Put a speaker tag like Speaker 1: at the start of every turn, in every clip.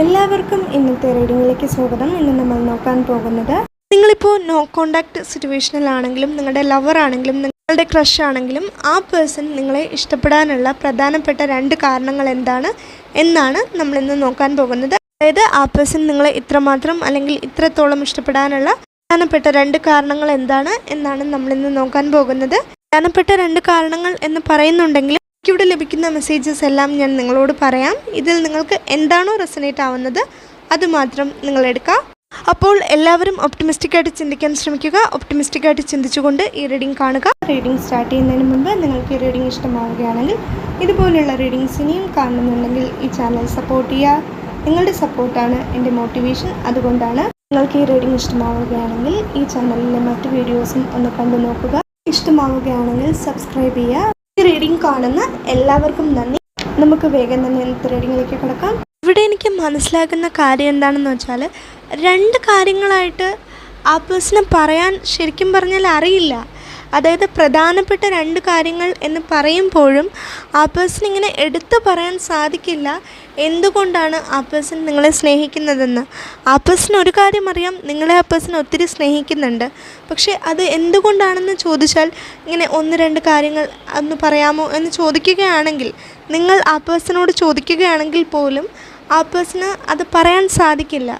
Speaker 1: എല്ലാവർക്കും ഇന്നത്തെ റീഡിങ്ങിലേക്ക് സ്വാഗതം. ഇന്ന് നമ്മൾ നോക്കാൻ പോകുന്നത് നിങ്ങളിപ്പോൾ നോ കോണ്ടാക്ട് സിറ്റുവേഷനിലാണെങ്കിലും നിങ്ങളുടെ ലവർ ആണെങ്കിലും നിങ്ങളുടെ ക്രഷ് ആണെങ്കിലും ആ പേഴ്സൺ നിങ്ങളെ ഇഷ്ടപ്പെടാനുള്ള പ്രധാനപ്പെട്ട രണ്ട് കാരണങ്ങൾ എന്താണ് എന്നാണ് നമ്മൾ ഇന്ന് നോക്കാൻ പോകുന്നത്. അതായത് ആ പേഴ്സൺ നിങ്ങളെ ഇത്രമാത്രം അല്ലെങ്കിൽ ഇത്രത്തോളം ഇഷ്ടപ്പെടാനുള്ള പ്രധാനപ്പെട്ട രണ്ട് കാരണങ്ങൾ എന്താണ് എന്നാണ് നമ്മളിന്ന് നോക്കാൻ പോകുന്നത്. പ്രധാനപ്പെട്ട രണ്ട് കാരണങ്ങൾ എന്ന് പറയുന്നുണ്ടെങ്കിൽ എനിക്കിവിടെ ലഭിക്കുന്ന മെസ്സേജസ് എല്ലാം ഞാൻ നിങ്ങളോട് പറയാം. ഇതിൽ നിങ്ങൾക്ക് എന്താണോ റെസനേറ്റ് ആവുന്നത് അതുമാത്രം നിങ്ങൾ എടുക്കുക അപ്പോൾ എല്ലാവരും ഒപ്റ്റിമിസ്റ്റിക് ആയിട്ട് ചിന്തിക്കാൻ ശ്രമിക്കുക. ഒപ്റ്റിമിസ്റ്റിക് ആയിട്ട് ചിന്തിച്ചുകൊണ്ട് ഈ റീഡിംഗ് കാണുക. റീഡിംഗ് സ്റ്റാർട്ട് ചെയ്യുന്നതിന് മുമ്പ് നിങ്ങൾക്ക് ഈ റീഡിംഗ് ഇഷ്ടമാവുകയാണെങ്കിൽ ഇതുപോലെയുള്ള റീഡിങ്സ് ഇനിയും കാണുന്നുണ്ടെങ്കിൽ ഈ ചാനൽ സപ്പോർട്ട് ചെയ്യുക. നിങ്ങളുടെ സപ്പോർട്ടാണ് എന്റെ മോട്ടിവേഷൻ അതുകൊണ്ടാണ് നിങ്ങൾക്ക് ഈ റീഡിംഗ് ഇഷ്ടമാവുകയാണെങ്കിൽ ഈ ചാനലിലെ മറ്റ് വീഡിയോസും ഒന്ന് കണ്ടു നോക്കുക ഇഷ്ടമാവുകയാണെങ്കിൽ സബ്സ്ക്രൈബ് ചെയ്യുക. റീഡിംഗ് കാണുന്ന എല്ലാവർക്കും നന്ദി. നമുക്ക് വേഗം തന്നെ ഇന്നത്തെ റീഡിങ്ങിലേക്ക് കിടക്കാം. ഇവിടെ എനിക്ക് മനസ്സിലാക്കുന്ന കാര്യം എന്താണെന്ന് വെച്ചാൽ രണ്ട് കാര്യങ്ങളായിട്ട് ആ പേഴ്സണെ പറയാൻ ശരിക്കും പറഞ്ഞാൽ അറിയില്ല. അതായത് പ്രധാനപ്പെട്ട രണ്ട് കാര്യങ്ങൾ എന്ന് പറയുമ്പോഴും ആ പേഴ്സൺ ഇങ്ങനെ എടുത്തു പറയാൻ സാധിക്കില്ല. എന്തുകൊണ്ടാണ് ആ പേഴ്സൺ നിങ്ങളെ സ്നേഹിക്കുന്നതെന്ന്? ആ പേഴ്സൺ ഒരു കാര്യം അറിയാം നിങ്ങളെ ആ പേഴ്സൺ ഒത്തിരി സ്നേഹിക്കുന്നുണ്ട്. പക്ഷേ അത് എന്തുകൊണ്ടാണെന്ന് ചോദിച്ചാൽ ഇങ്ങനെ ഒന്ന് രണ്ട് കാര്യങ്ങൾ ഒന്ന് പറയാമോ എന്ന് ചോദിക്കുകയാണെങ്കിൽ നിങ്ങൾ ആ പേഴ്സണോട് ചോദിക്കുകയാണെങ്കിൽ പോലും ആ പേഴ്സണ് അത് പറയാൻ സാധിക്കില്ല.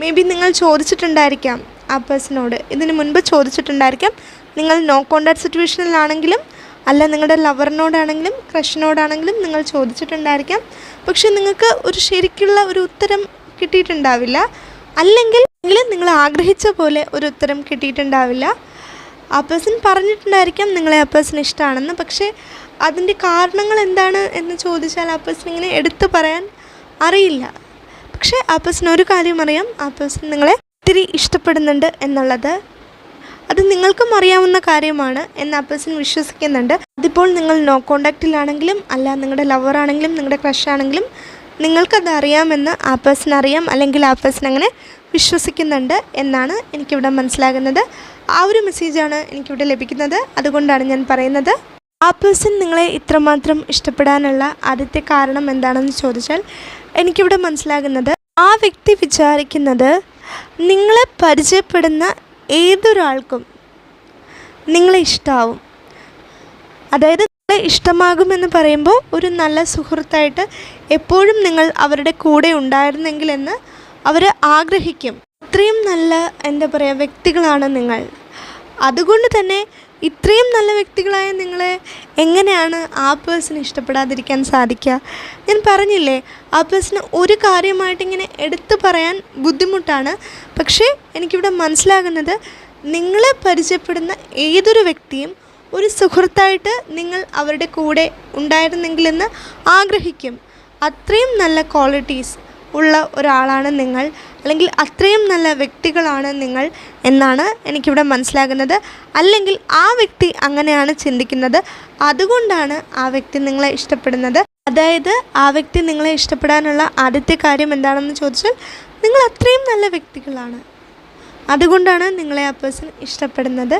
Speaker 1: മേ ബി നിങ്ങൾ ചോദിച്ചിട്ടുണ്ടായിരിക്കാം ആ പേഴ്സണോട് ഇതിന് മുൻപ് ചോദിച്ചിട്ടുണ്ടായിരിക്കാം. നിങ്ങൾ നോ കോണ്ടാക്ട് സിറ്റുവേഷനിലാണെങ്കിലും അല്ല നിങ്ങളുടെ ലവറിനോടാണെങ്കിലും ക്രഷിനോടാണെങ്കിലും നിങ്ങൾ ചോദിച്ചിട്ടുണ്ടായിരിക്കാം. പക്ഷെ നിങ്ങൾക്ക് ഒരു ശരിക്കുള്ള ഒരു ഉത്തരം കിട്ടിയിട്ടുണ്ടാവില്ല. അല്ലെങ്കിൽ നിങ്ങൾ ആഗ്രഹിച്ച പോലെ ഒരു ഉത്തരം കിട്ടിയിട്ടുണ്ടാവില്ല. ആ പേഴ്സൺ പറഞ്ഞിട്ടുണ്ടായിരിക്കാം നിങ്ങളെ ആ പേഴ്സൺ ഇഷ്ടമാണെന്ന്. പക്ഷേ അതിന്റെ കാരണങ്ങൾ എന്താണ് എന്ന് ചോദിച്ചാൽ ആ പേഴ്സൺ ഇങ്ങനെ എടുത്തു പറയാൻ അറിയില്ല. പക്ഷേ ആ പേഴ്സൺ ഒരു കാര്യം അറിയാം. ആ പേഴ്സൺ നിങ്ങളെ ഒത്തിരി ഇഷ്ടപ്പെടുന്നുണ്ട് എന്നുള്ളത് അത് നിങ്ങൾക്കും അറിയാവുന്ന കാര്യമാണ് എന്ന് ആ വിശ്വസിക്കുന്നുണ്ട്. അതിപ്പോൾ നിങ്ങൾ നോ കോണ്ടാക്റ്റിലാണെങ്കിലും അല്ല നിങ്ങളുടെ ലവറാണെങ്കിലും നിങ്ങളുടെ ക്രഷ് ആണെങ്കിലും നിങ്ങൾക്കത് അറിയാമെന്ന് ആ പേഴ്സൺ അറിയാം അല്ലെങ്കിൽ ആ പേഴ്സൺ അങ്ങനെ വിശ്വസിക്കുന്നുണ്ട് എന്നാണ് എനിക്കിവിടെ മനസ്സിലാകുന്നത്. ആ ഒരു മെസ്സേജാണ് എനിക്കിവിടെ ലഭിക്കുന്നത്. അതുകൊണ്ടാണ് ഞാൻ പറയുന്നത്. ആ പേഴ്സൺ നിങ്ങളെ ഇത്രമാത്രം ഇഷ്ടപ്പെടാനുള്ള ആദ്യത്തെ കാരണം എന്താണെന്ന് ചോദിച്ചാൽ എനിക്കിവിടെ മനസ്സിലാകുന്നത് ആ വ്യക്തി വിചാരിക്കുന്നത് നിങ്ങളെ പരിചയപ്പെടുന്ന ഏതൊരാൾക്കും നിങ്ങളെ ഇഷ്ടമാവും അതായത് നിങ്ങളെ ഇഷ്ടമാകുമെന്ന് പറയുമ്പോൾ ഒരു നല്ല സുഹൃത്തായിട്ട് എപ്പോഴും നിങ്ങൾ അവരുടെ കൂടെ ഉണ്ടായിരുന്നെങ്കിലെന്ന് അവർ ആഗ്രഹിക്കും. അത്രയും നല്ല എന്താ പറയുക വ്യക്തികളാണ് നിങ്ങൾ. അതുകൊണ്ട് തന്നെ ഇത്രയും നല്ല വ്യക്തികളായ നിങ്ങളെ എങ്ങനെയാണ് ആ പേഴ്സൺ ഇഷ്ടപ്പെടാതിരിക്കാൻ സാധിക്കുക? ഞാൻ പറഞ്ഞില്ലേ ആ പേഴ്സണ് ഒരു കാര്യമായിട്ട് ഇങ്ങനെ എടുത്തു പറയാൻ ബുദ്ധിമുട്ടാണ്. പക്ഷേ എനിക്കിവിടെ മനസ്സിലാകുന്നത് നിങ്ങളെ പരിചയപ്പെടുന്ന ഏതൊരു വ്യക്തിയും ഒരു സുഹൃത്തായിട്ട് നിങ്ങൾ അവരുടെ കൂടെ ഉണ്ടായിരുന്നെങ്കിലെന്ന് ആഗ്രഹിക്കും. അത്രയും നല്ല ക്വാളിറ്റീസ് ഉള്ള ഒരാളാണ് നിങ്ങൾ അല്ലെങ്കിൽ അത്രയും നല്ല വ്യക്തികളാണ് നിങ്ങൾ എന്നാണ് എനിക്കിവിടെ മനസ്സിലാകുന്നത്. അല്ലെങ്കിൽ ആ വ്യക്തി അങ്ങനെയാണ് ചിന്തിക്കുന്നത്. അതുകൊണ്ടാണ് ആ വ്യക്തി നിങ്ങളെ ഇഷ്ടപ്പെടുന്നത്. അതായത് ആ വ്യക്തി നിങ്ങളെ ഇഷ്ടപ്പെടാനുള്ള ആദ്യത്തെ കാര്യം എന്താണെന്ന് ചോദിച്ചാൽ നിങ്ങൾ അത്രയും നല്ല വ്യക്തികളാണ്. അതുകൊണ്ടാണ് നിങ്ങളെ ആ പേഴ്സൺ ഇഷ്ടപ്പെടുന്നത്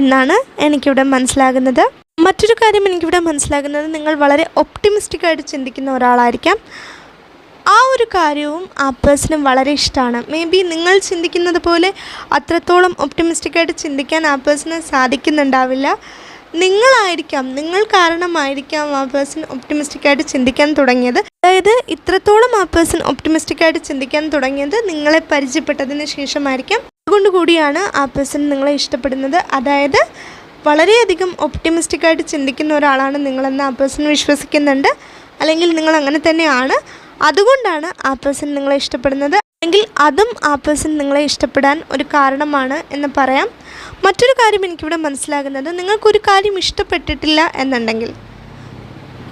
Speaker 1: എന്നാണ് എനിക്കിവിടെ മനസ്സിലാകുന്നത്. മറ്റൊരു കാര്യം എനിക്കിവിടെ മനസ്സിലാകുന്നത് നിങ്ങൾ വളരെ ഒപ്റ്റിമിസ്റ്റിക്കായിട്ട് ചിന്തിക്കുന്ന ഒരാളായിരിക്കാം. ആ ഒരു കാര്യവും ആ പേഴ്സണും വളരെ ഇഷ്ടമാണ്. മേ ബി നിങ്ങൾ ചിന്തിക്കുന്നത് പോലെ അത്രത്തോളം ഒപ്റ്റമിസ്റ്റിക്കായിട്ട് ചിന്തിക്കാൻ ആ പേഴ്സണ് സാധിക്കുന്നുണ്ടാവില്ല. നിങ്ങളായിരിക്കാം നിങ്ങൾ കാരണമായിരിക്കാം ആ പേഴ്സൺ ഒപ്റ്റിമിസ്റ്റിക്കായിട്ട് ചിന്തിക്കാൻ തുടങ്ങിയത്. അതായത് ഇത്രത്തോളം ആ പേഴ്സൺ ഒപ്റ്റിമിസ്റ്റിക്കായിട്ട് ചിന്തിക്കാൻ തുടങ്ങിയത് നിങ്ങളെ പരിചയപ്പെട്ടതിന് ശേഷമായിരിക്കാം. അതുകൊണ്ട് കൂടിയാണ് ആ പേഴ്സൺ നിങ്ങളെ ഇഷ്ടപ്പെടുന്നത്. അതായത് വളരെയധികം ഒപ്റ്റിമിസ്റ്റിക്കായിട്ട് ചിന്തിക്കുന്ന ഒരാളാണ് നിങ്ങളെന്ന് ആ പേഴ്സൺ വിശ്വസിക്കുന്നുണ്ട്. അല്ലെങ്കിൽ നിങ്ങൾ അങ്ങനെ തന്നെയാണ്. അതുകൊണ്ടാണ് ആ പേഴ്സൺ നിങ്ങളെ ഇഷ്ടപ്പെടുന്നത്. അല്ലെങ്കിൽ അതും ആ പേഴ്സൺ നിങ്ങളെ ഇഷ്ടപ്പെടാൻ ഒരു കാരണമാണ് എന്ന് പറയാം. മറ്റൊരു കാര്യം എനിക്കിവിടെ മനസ്സിലാകുന്നത്. നിങ്ങൾക്കൊരു കാര്യം ഇഷ്ടപ്പെട്ടിട്ടില്ല എന്നുണ്ടെങ്കിൽ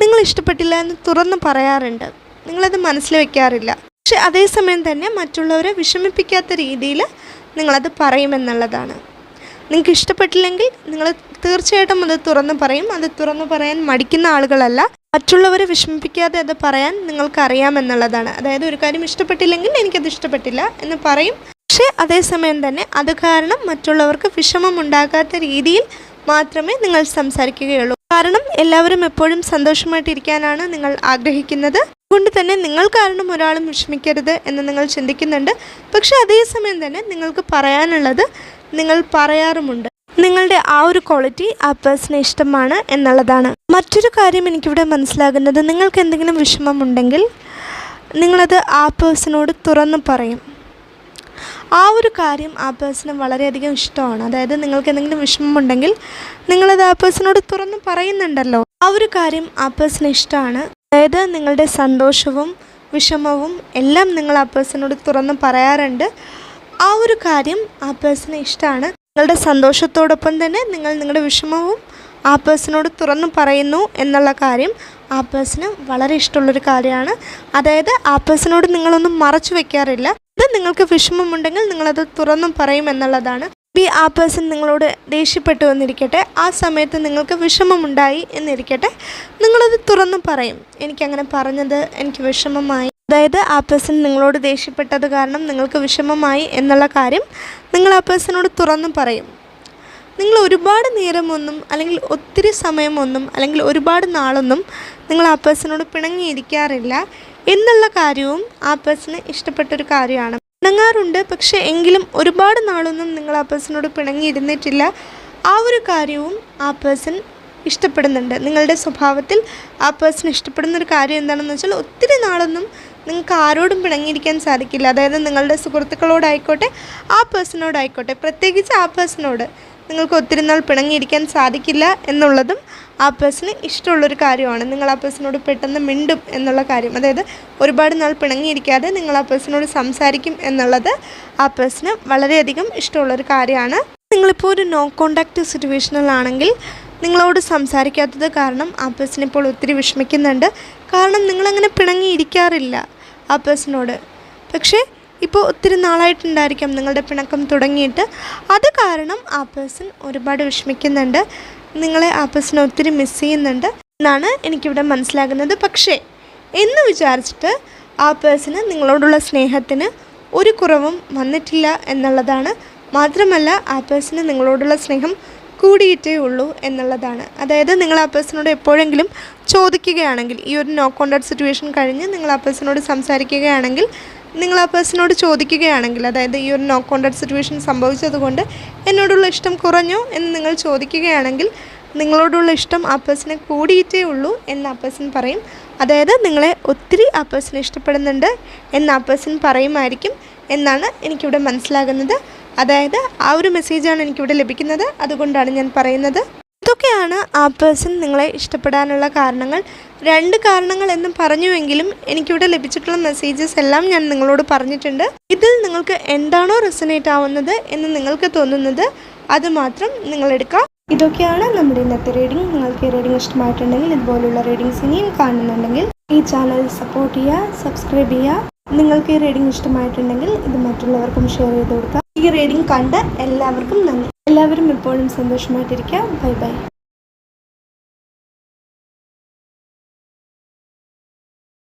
Speaker 1: നിങ്ങൾ ഇഷ്ടപ്പെട്ടില്ല എന്ന് തുറന്ന് പറയാറുണ്ട്. നിങ്ങളത് മനസ്സിൽ വയ്ക്കാറില്ല പക്ഷെ അതേസമയം തന്നെ മറ്റുള്ളവരെ വിഷമിപ്പിക്കാത്ത രീതിയിൽ നിങ്ങളത് പറയുമെന്നുള്ളതാണ് നിങ്ങൾക്ക് ഇഷ്ടപ്പെട്ടില്ലെങ്കിൽ നിങ്ങൾ തീർച്ചയായിട്ടും അത് തുറന്ന് പറയും. അത് തുറന്ന് പറയാൻ മടിക്കുന്ന ആളുകളല്ല. മറ്റുള്ളവരെ വിഷമിപ്പിക്കാതെ അത് പറയാൻ നിങ്ങൾക്കറിയാമെന്നുള്ളതാണ്. അതായത് ഒരു കാര്യം ഇഷ്ടപ്പെട്ടില്ലെങ്കിൽ എനിക്കത് ഇഷ്ടപ്പെട്ടില്ല എന്ന് പറയും. പക്ഷേ അതേസമയം തന്നെ അത് കാരണം മറ്റുള്ളവർക്ക് വിഷമം ഉണ്ടാകാത്ത രീതിയിൽ മാത്രമേ നിങ്ങൾ സംസാരിക്കുകയുള്ളൂ. കാരണം എല്ലാവരും എപ്പോഴും സന്തോഷമായിട്ടിരിക്കാനാണ് നിങ്ങൾ ആഗ്രഹിക്കുന്നത്. അതുകൊണ്ട് തന്നെ നിങ്ങൾ കാരണം ഒരാളും വിഷമിക്കരുത് എന്ന് നിങ്ങൾ ചിന്തിക്കുന്നുണ്ട്. പക്ഷേ അതേസമയം തന്നെ നിങ്ങൾക്ക് പറയാനുള്ളത് നിങ്ങൾ പറയാറുമുണ്ട്. നിങ്ങളുടെ ആ ഒരു ക്വാളിറ്റി ആ പേഴ്സണെ ഇഷ്ടമാണ് എന്നുള്ളതാണ്. മറ്റൊരു കാര്യം എനിക്കിവിടെ മനസ്സിലാകുന്നത് നിങ്ങൾക്ക് എന്തെങ്കിലും വിഷമമുണ്ടെങ്കിൽ നിങ്ങളത് ആ പേഴ്സണോട് തുറന്ന് പറയും. ആ ഒരു കാര്യം ആ പേഴ്സണ് വളരെയധികം ഇഷ്ടമാണ്. അതായത് നിങ്ങൾക്ക് എന്തെങ്കിലും വിഷമമുണ്ടെങ്കിൽ നിങ്ങളത് ആ പേഴ്സണോട് തുറന്ന് പറയുന്നുണ്ടല്ലോ. ആ ഒരു കാര്യം ആ പേഴ്സണ് ഇഷ്ടമാണ്. അതായത് നിങ്ങളുടെ സന്തോഷവും വിഷമവും എല്ലാം നിങ്ങൾ ആ പേഴ്സണോട് തുറന്ന് പറയാറുണ്ട്. ആ ഒരു കാര്യം ആ പേഴ്സണ് ഇഷ്ടമാണ്. നിങ്ങളുടെ സന്തോഷത്തോടൊപ്പം തന്നെ നിങ്ങൾ നിങ്ങളുടെ വിഷമവും ആ പേഴ്സണോട് തുറന്നു പറയുന്നു എന്നുള്ള കാര്യം ആ പേഴ്സണ് വളരെ ഇഷ്ടമുള്ളൊരു കാര്യമാണ്. അതായത് ആ പേഴ്സണോട് നിങ്ങളൊന്നും മറച്ചു വെക്കാറില്ല. ഇത് നിങ്ങൾക്ക് വിഷമമുണ്ടെങ്കിൽ നിങ്ങളത് തുറന്നും പറയും എന്നുള്ളതാണ്. ബി ആ പേഴ്സൺ നിങ്ങളോട് ദേഷ്യപ്പെട്ടു എന്നിരിക്കട്ടെ ആ സമയത്ത് നിങ്ങൾക്ക് വിഷമമുണ്ടായി എന്നിരിക്കട്ടെ. നിങ്ങളത് തുറന്നു പറയും. എനിക്കങ്ങനെ പറഞ്ഞത് എനിക്ക് വിഷമമായി. അതായത് ആ പേഴ്സൺ നിങ്ങളോട് ദേഷ്യപ്പെട്ടത് കാരണം നിങ്ങൾക്ക് വിഷമമായി എന്നുള്ള കാര്യം നിങ്ങൾ ആ പേഴ്സണോട് തുറന്നു പറയും. നിങ്ങൾ ഒരുപാട് നേരമൊന്നും അല്ലെങ്കിൽ ഒത്തിരി സമയമൊന്നും അല്ലെങ്കിൽ ഒരുപാട് നാളൊന്നും നിങ്ങൾ ആ പേഴ്സണോട് പിണങ്ങിയിരിക്കാറില്ല എന്നുള്ള കാര്യവും ആ പേഴ്സണ് ഇഷ്ടപ്പെട്ടൊരു കാര്യമാണ്. പിണങ്ങാറുണ്ട്. പക്ഷേ എങ്കിലും ഒരുപാട് നാളൊന്നും നിങ്ങൾ ആ പേഴ്സണോട് പിണങ്ങിയിരുന്നിട്ടില്ല. ആ ഒരു കാര്യവും ആ പേഴ്സൺ ഇഷ്ടപ്പെടുന്നുണ്ട്. നിങ്ങളുടെ സ്വഭാവത്തിൽ ആ പേഴ്സൺ ഇഷ്ടപ്പെടുന്ന ഒരു കാര്യം എന്താണെന്ന് വെച്ചാൽ ഒത്തിരി നാളൊന്നും നിങ്ങൾക്ക് ആരോടും പിണങ്ങിയിരിക്കാൻ സാധിക്കില്ല. അതായത് നിങ്ങളുടെ സുഹൃത്തുക്കളോടായിക്കോട്ടെ ആ പേഴ്സണോടായിക്കോട്ടെ പ്രത്യേകിച്ച് ആ പേഴ്സണോട് നിങ്ങൾക്ക് ഒത്തിരി നാൾ പിണങ്ങിയിരിക്കാൻ സാധിക്കില്ല എന്നുള്ളതും ആ പേഴ്സണ് ഇഷ്ടമുള്ളൊരു കാര്യമാണ്. നിങ്ങൾ ആ പേഴ്സണോട് പെട്ടെന്ന് മിണ്ടും എന്നുള്ള കാര്യം. അതായത് ഒരുപാട് നാൾ പിണങ്ങിയിരിക്കാതെ നിങ്ങൾ ആ പേഴ്സണോട് സംസാരിക്കും എന്നുള്ളത് ആ പേഴ്സണ് വളരെയധികം ഇഷ്ടമുള്ളൊരു കാര്യമാണ്. നിങ്ങളിപ്പോൾ ഒരു നോ കോണ്ടാക്റ്റ് സിറ്റുവേഷനിലാണെങ്കിൽ നിങ്ങളോട് സംസാരിക്കാത്തത് കാരണം ആ പേഴ്സൺ ഇപ്പോൾ ഒത്തിരി വിഷമിക്കുന്നുണ്ട്. കാരണം നിങ്ങളങ്ങനെ പിണങ്ങിയിരിക്കാറില്ല. ആ പേഴ്സണോട് പക്ഷേ ഇപ്പോൾ ഒത്തിരി നാളായിട്ടുണ്ടായിരിക്കാം നിങ്ങളുടെ പിണക്കം തുടങ്ങിയിട്ട്. അത് കാരണം ആ പേഴ്സൺ ഒരുപാട് വിഷമിക്കുന്നുണ്ട്. നിങ്ങളെ ആ പേഴ്സൺ ഒത്തിരി മിസ് ചെയ്യുന്നുണ്ട് എന്നാണ് എനിക്കിവിടെ മനസ്സിലാകുന്നത്. പക്ഷേ എന്ന് വിചാരിച്ചിട്ട് ആ പേഴ്സണ് നിങ്ങളോടുള്ള സ്നേഹത്തിന് ഒരു കുറവും വന്നിട്ടില്ല എന്നുള്ളതാണ്. മാത്രമല്ല ആ പേഴ്സണ് നിങ്ങളോടുള്ള സ്നേഹം കൂടിയിട്ടേ ഉള്ളൂ എന്നുള്ളതാണ്. അതായത് നിങ്ങൾ ആ പേഴ്സണോട് എപ്പോഴെങ്കിലും ചോദിക്കുകയാണെങ്കിൽ ഈ ഒരു നോ കോണ്ടാക്ട് സിറ്റുവേഷൻ കഴിഞ്ഞ് നിങ്ങൾ ആ പേഴ്സണോട് സംസാരിക്കുകയാണെങ്കിൽ നിങ്ങൾ ആ പേഴ്സണോട് ചോദിക്കുകയാണെങ്കിൽ അതായത് ഈ ഒരു നോ കോണ്ടാക്ട് സിറ്റുവേഷൻ സംഭവിച്ചതുകൊണ്ട് എന്നോടുള്ള ഇഷ്ടം കുറഞ്ഞോ എന്ന് നിങ്ങൾ ചോദിക്കുകയാണെങ്കിൽ നിങ്ങളോടുള്ള ഇഷ്ടം ആ പേഴ്സണെ കൂടിയിട്ടേ ഉള്ളൂ എന്ന് ആ പേഴ്സൺ പറയും. അതായത് നിങ്ങളെ ഒത്തിരി ആ പേഴ്സൺ ഇഷ്ടപ്പെടുന്നുണ്ട് എന്ന് ആ പേഴ്സൺ പറയുമായിരിക്കും എന്നാണ് എനിക്കിവിടെ മനസ്സിലാകുന്നത്. അതായത് ആ ഒരു മെസ്സേജാണ് എനിക്കിവിടെ ലഭിക്കുന്നത്. അതുകൊണ്ടാണ് ഞാൻ പറയുന്നത്. ഇതൊക്കെയാണ് ആ പേഴ്സൺ നിങ്ങളെ ഇഷ്ടപ്പെടാനുള്ള കാരണങ്ങൾ. രണ്ട് കാരണങ്ങൾ എന്നും പറഞ്ഞുവെങ്കിലും എനിക്കിവിടെ ലഭിച്ചിട്ടുള്ള മെസ്സേജസ് എല്ലാം ഞാൻ നിങ്ങളോട് പറഞ്ഞിട്ടുണ്ട്. ഇതിൽ നിങ്ങൾക്ക് എന്താണോ റെസനേറ്റ് ആവുന്നത് എന്ന് നിങ്ങൾക്ക് തോന്നുന്നത് അത് മാത്രം നിങ്ങളെടുക്കാം ഇതൊക്കെയാണ് നമ്മുടെ ഇന്നത്തെ റീഡിംഗ് നിങ്ങൾക്ക് ഈ റീഡിംഗ് ഇഷ്ടമായിട്ടുണ്ടെങ്കിൽ ഇതുപോലുള്ള റീഡിങ്സ് ഇനിയും കാണുന്നുണ്ടെങ്കിൽ ഈ ചാനൽ സപ്പോർട്ട് ചെയ്യുക സബ്സ്ക്രൈബ് ചെയ്യുക. നിങ്ങൾക്ക് ഈ റീഡിംഗ് ഇഷ്ടമായിട്ടുണ്ടെങ്കിൽ ഇത് മറ്റുള്ളവർക്കും ഷെയർ ചെയ്ത് കൊടുക്കുക. ഈ റീഡിംഗ് കണ്ട എല്ലാവർക്കും നന്ദി. എല്ലാവരും എപ്പോഴും സന്തോഷമായിട്ടിരിക്കുക ബൈ ബൈ.